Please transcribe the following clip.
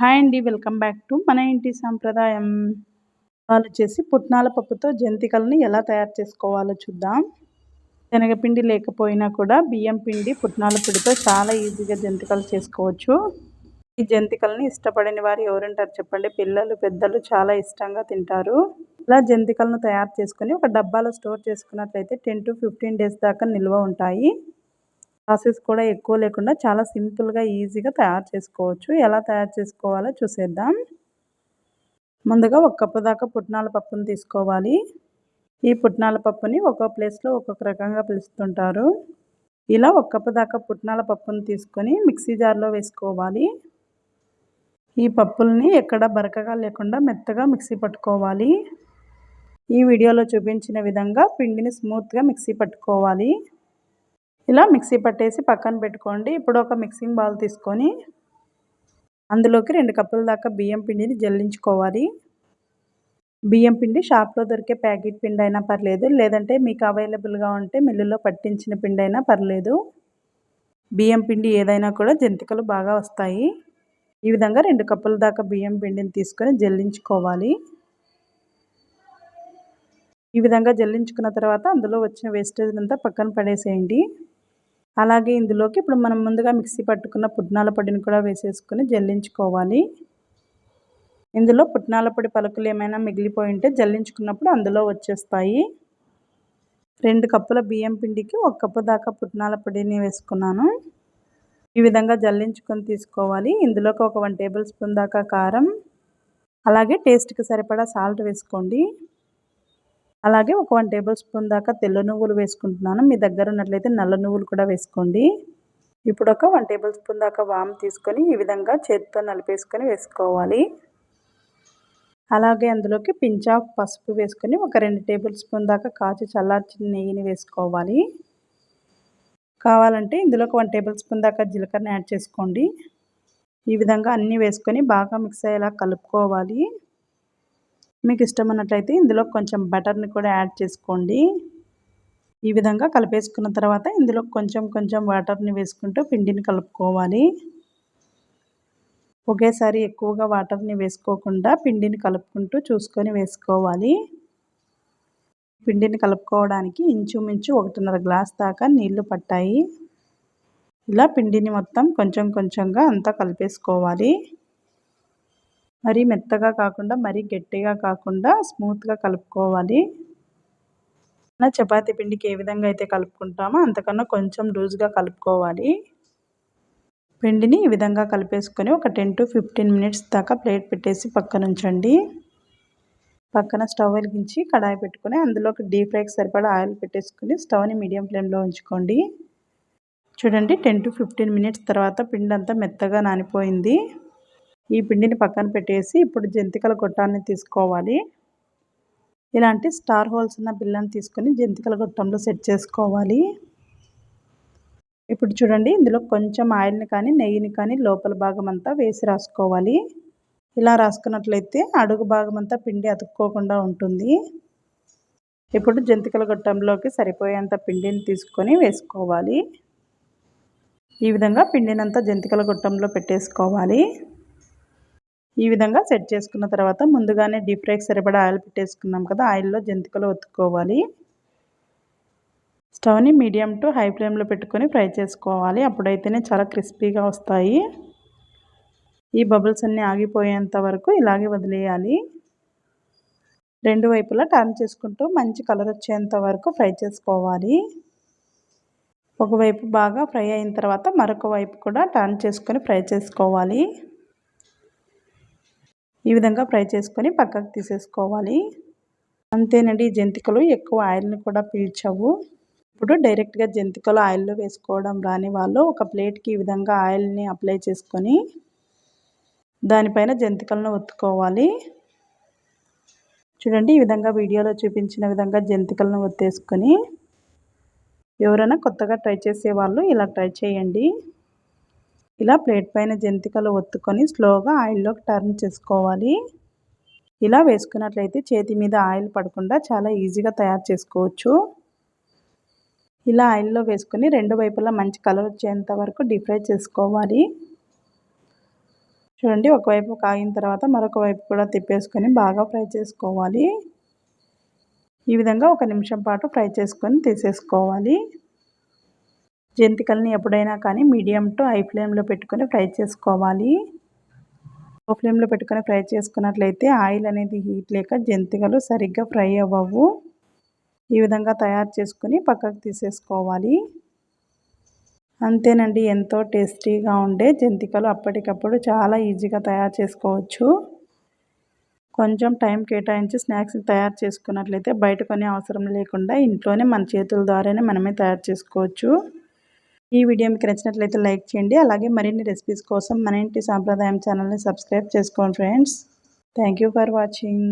Hi అండి welcome back to మన ఇంటి సాంప్రదాయం. వాళ్ళు చేసి పుట్నాల పప్పుతో జంతికలను ఎలా తయారు చేసుకోవాలో చూద్దాం. శనగపిండి లేకపోయినా కూడా బియ్యం పిండి పుట్నాల పిండితో చాలా ఈజీగా జంతికలు చేసుకోవచ్చు. ఈ జంతికలని ఇష్టపడని వారు ఎవరుంటారు చెప్పండి? పిల్లలు పెద్దలు చాలా ఇష్టంగా తింటారు. ఇలా జంతికలను తయారు చేసుకొని ఒక డబ్బాలో స్టోర్ చేసుకున్నట్లయితే టెన్ టు ఫిఫ్టీన్ డేస్ దాకా నిల్వ ఉంటాయి. ప్రాసెస్ కూడా ఎక్కువ లేకుండా చాలా సింపుల్గా ఈజీగా తయారు చేసుకోవచ్చు. ఎలా తయారు చేసుకోవాలో చూసేద్దాం. ముందుగా ఒక కప్పు దాకా పుట్నాల పప్పును తీసుకోవాలి. ఈ పుట్నాల పప్పుని ఒక్కో ప్లేస్లో ఒక్కొక్క రకంగా పిలుస్తుంటారు. ఇలా ఒక కప్పు దాకా పుట్నాల పప్పును తీసుకొని మిక్సీ జార్లో వేసుకోవాలి. ఈ పప్పుల్ని ఎక్కడ బరకగా లేకుండా మెత్తగా మిక్సీ పట్టుకోవాలి. ఈ వీడియోలో చూపించిన విధంగా పిండిని స్మూత్గా మిక్సీ పట్టుకోవాలి. ఇలా మిక్సీ పట్టేసి పక్కన పెట్టుకోండి. ఇప్పుడు ఒక మిక్సింగ్ బౌల్ తీసుకొని అందులోకి రెండు కప్పుల దాకా బియ్యం పిండిని జల్లించుకోవాలి. బియ్యం పిండి షాప్లో దొరికే ప్యాకెట్ పిండి అయినా పర్లేదు లేదంటే మీకు అవైలబుల్గా ఉంటే మిల్లులో పట్టించిన పిండి అయినా పర్లేదు. బియ్యం పిండి ఏదైనా కూడా జంతికలు బాగా వస్తాయి. ఈ విధంగా రెండు కప్పుల దాకా బియ్యం పిండిని తీసుకొని జల్లించుకోవాలి. ఈ విధంగా జల్లించుకున్న తర్వాత అందులో వచ్చిన వేస్టేజ్ అంతా పక్కన పడేసేయండి. అలాగే ఇందులోకి ఇప్పుడు మనం ముందుగా మిక్సీ పట్టుకున్న పుట్నాల పొడిని కూడా వేసేసుకొని జల్లించుకోవాలి. ఇందులో పుట్నాల పొడి పలుకులు ఏమైనా మిగిలిపోయి ఉంటే జల్లించుకున్నప్పుడు అందులో వచ్చేస్తాయి. రెండు కప్పుల బియ్యం పిండికి ఒక కప్పు దాకా పుట్నాల పొడిని వేసుకున్నాను. ఈ విధంగా జల్లించుకొని తీసుకోవాలి. ఇందులోకి ఒక వన్ టేబుల్ స్పూన్ దాకా కారం అలాగే టేస్ట్కి సరిపడా సాల్ట్ వేసుకోండి. అలాగే ఒక వన్ టేబుల్ స్పూన్ దాకా తెల్ల నువ్వులు వేసుకుంటున్నాను. మీ దగ్గర ఉన్నట్లయితే నల్ల నువ్వులు కూడా వేసుకోండి. ఇప్పుడు ఒక వన్ టేబుల్ స్పూన్ దాకా వామ్ తీసుకొని ఈ విధంగా చేతితో నలిపేసుకొని వేసుకోవాలి. అలాగే అందులోకి పించాఫ్ పసుపు వేసుకొని ఒక రెండు టేబుల్ స్పూన్ దాకా కాచి చల్లార్చిన నెయ్యిని వేసుకోవాలి. కావాలంటే ఇందులోకి వన్ టేబుల్ స్పూన్ దాకా జీలకర్రని యాడ్ చేసుకోండి. ఈ విధంగా అన్నీ వేసుకొని బాగా మిక్స్ అయ్యేలా కలుపుకోవాలి. మీకు ఇష్టం ఉన్నట్లయితే ఇందులో కొంచెం బటర్ని కూడా యాడ్ చేసుకోండి. ఈ విధంగా కలిపేసుకున్న తర్వాత ఇందులో కొంచెం కొంచెం వాటర్ని వేసుకుంటూ పిండిని కలుపుకోవాలి. ఒకేసారి ఎక్కువగా వాటర్ని వేసుకోకుండా పిండిని కలుపుకుంటూ చూసుకొని వేసుకోవాలి. పిండిని కలుపుకోవడానికి ఇంచుమించు ఒకటిన్నర గ్లాస్ దాకా నీళ్ళు పట్టాయి. ఇలా పిండిని మొత్తం కొంచెం కొంచెంగా అంతా కలిపేసుకోవాలి. మరీ మెత్తగా కాకుండా మరీ గట్టిగా కాకుండా స్మూత్గా కలుపుకోవాలి. చపాతీ పిండికి ఏ విధంగా అయితే కలుపుకుంటామో అంతకన్నా కొంచెం లూజ్గా కలుపుకోవాలి. పిండిని ఈ విధంగా కలిపేసుకొని ఒక టెన్ టు ఫిఫ్టీన్ మినిట్స్ దాకా ప్లేట్ పెట్టేసి పక్కన ఉంచండి. పక్కన స్టవ్ వెలిగించి కడాయి పెట్టుకొని అందులోకి డీప్ ఫ్రైకి సరిపడా ఆయిల్ పెట్టేసుకొని స్టవ్ని మీడియం ఫ్లేమ్లో ఉంచుకోండి. చూడండి టెన్ టు ఫిఫ్టీన్ మినిట్స్ తర్వాత పిండి అంతా మెత్తగా నానిపోయింది. ఈ పిండిని పక్కన పెట్టేసి ఇప్పుడు జంతికల గొట్టాన్ని తీసుకోవాలి. ఇలాంటి స్టార్ హోల్స్ ఉన్న బిల్లని తీసుకొని జంతికల గొట్టంలో సెట్ చేసుకోవాలి. ఇప్పుడు చూడండి ఇందులో కొంచెం ఆయిల్ని కానీ నెయ్యిని కానీ లోపల భాగం అంతా వేసి రాసుకోవాలి. ఇలా రాసుకున్నట్లయితే అడుగు భాగం అంతా పిండి అతుక్కోకుండా ఉంటుంది. ఇప్పుడు జంతికల గొట్టంలోకి సరిపోయేంత పిండిని తీసుకొని వేసుకోవాలి. ఈ విధంగా పిండినంతా జంతికల గొట్టంలో పెట్టేసుకోవాలి. ఈ విధంగా సెట్ చేసుకున్న తర్వాత ముందుగానే డీప్ ఫ్రైకి సరిపడా ఆయిల్ పెట్టేసుకున్నాం కదా ఆయిల్లో జంతికలు ఒత్తుకోవాలి. స్టవ్ని మీడియం టు హై ఫ్లేమ్లో పెట్టుకొని ఫ్రై చేసుకోవాలి. అప్పుడైతేనే చాలా క్రిస్పీగా వస్తాయి. ఈ బబుల్స్ అన్నీ ఆగిపోయేంత వరకు ఇలాగే వదిలేయాలి. రెండు వైపులా టర్న్ చేసుకుంటూ మంచి కలర్ వచ్చేంత వరకు ఫ్రై చేసుకోవాలి. ఒకవైపు బాగా ఫ్రై అయిన తర్వాత మరొక వైపు కూడా టర్న్ చేసుకొని ఫ్రై చేసుకోవాలి. ఈ విధంగా ఫ్రై చేసుకొని పక్కకు తీసేసుకోవాలి. అంతేనండి జంతికలు ఎక్కువ ఆయిల్ని కూడా పీల్చవు. ఇప్పుడు డైరెక్ట్గా జంతికలు ఆయిల్లో వేసుకోవడం రాని వాళ్ళు ఒక ప్లేట్కి ఈ విధంగా ఆయిల్ని అప్లై చేసుకొని దానిపైన జంతికలను ఒత్తుకోవాలి. చూడండి ఈ విధంగా వీడియోలో చూపించిన విధంగా జంతికలను ఒత్తేసుకొని ఎవరైనా కొత్తగా ట్రై చేసే వాళ్ళు ఇలా ట్రై చేయండి. ఇలా ప్లేట్ పైన జంతికలు ఒత్తుకొని స్లోగా ఆయిల్లోకి టర్న్ చేసుకోవాలి. ఇలా వేసుకున్నట్లయితే చేతి మీద ఆయిల్ పడకుండా చాలా ఈజీగా తయారు చేసుకోవచ్చు. ఇలా ఆయిల్లో వేసుకొని రెండు వైపులా మంచి కలర్ వచ్చేంత వరకు డీప్ ఫ్రై చేసుకోవాలి. చూడండి ఒకవైపు కాగిన తర్వాత మరొక వైపు కూడా తిప్పేసుకొని బాగా ఫ్రై చేసుకోవాలి. ఈ విధంగా ఒక నిమిషం పాటు ఫ్రై చేసుకొని తీసేసుకోవాలి. జంతికల్ని ఎప్పుడైనా కానీ మీడియం టు హై ఫ్లేమ్లో పెట్టుకొని ఫ్రై చేసుకోవాలి. లో ఫ్లేమ్లో పెట్టుకొని ఫ్రై చేసుకున్నట్లయితే ఆయిల్ అనేది హీట్ లేక జంతికలు సరిగ్గా ఫ్రై అవ్వవు. ఈ విధంగా తయారు చేసుకుని పక్కకు తీసేసుకోవాలి. అంతేనండి ఎంతో టేస్టీగా ఉండే జంతికలు అప్పటికప్పుడు చాలా ఈజీగా తయారు చేసుకోవచ్చు. కొంచెం టైం కేటాయించి స్నాక్స్ని తయారు చేసుకున్నట్లయితే బయట కొనే అవసరం లేకుండా ఇంట్లోనే మన చేతుల ద్వారానే మనమే తయారు చేసుకోవచ్చు. ఈ వీడియో మీకు నచ్చినట్లయితే లైక్ చేయండి. అలాగే మరిన్ని రెసిపీస్ కోసం మన ఇంటి సాంప్రదాయం ఛానల్ని సబ్స్క్రైబ్ చేసుకోండి ఫ్రెండ్స్. Thank for watching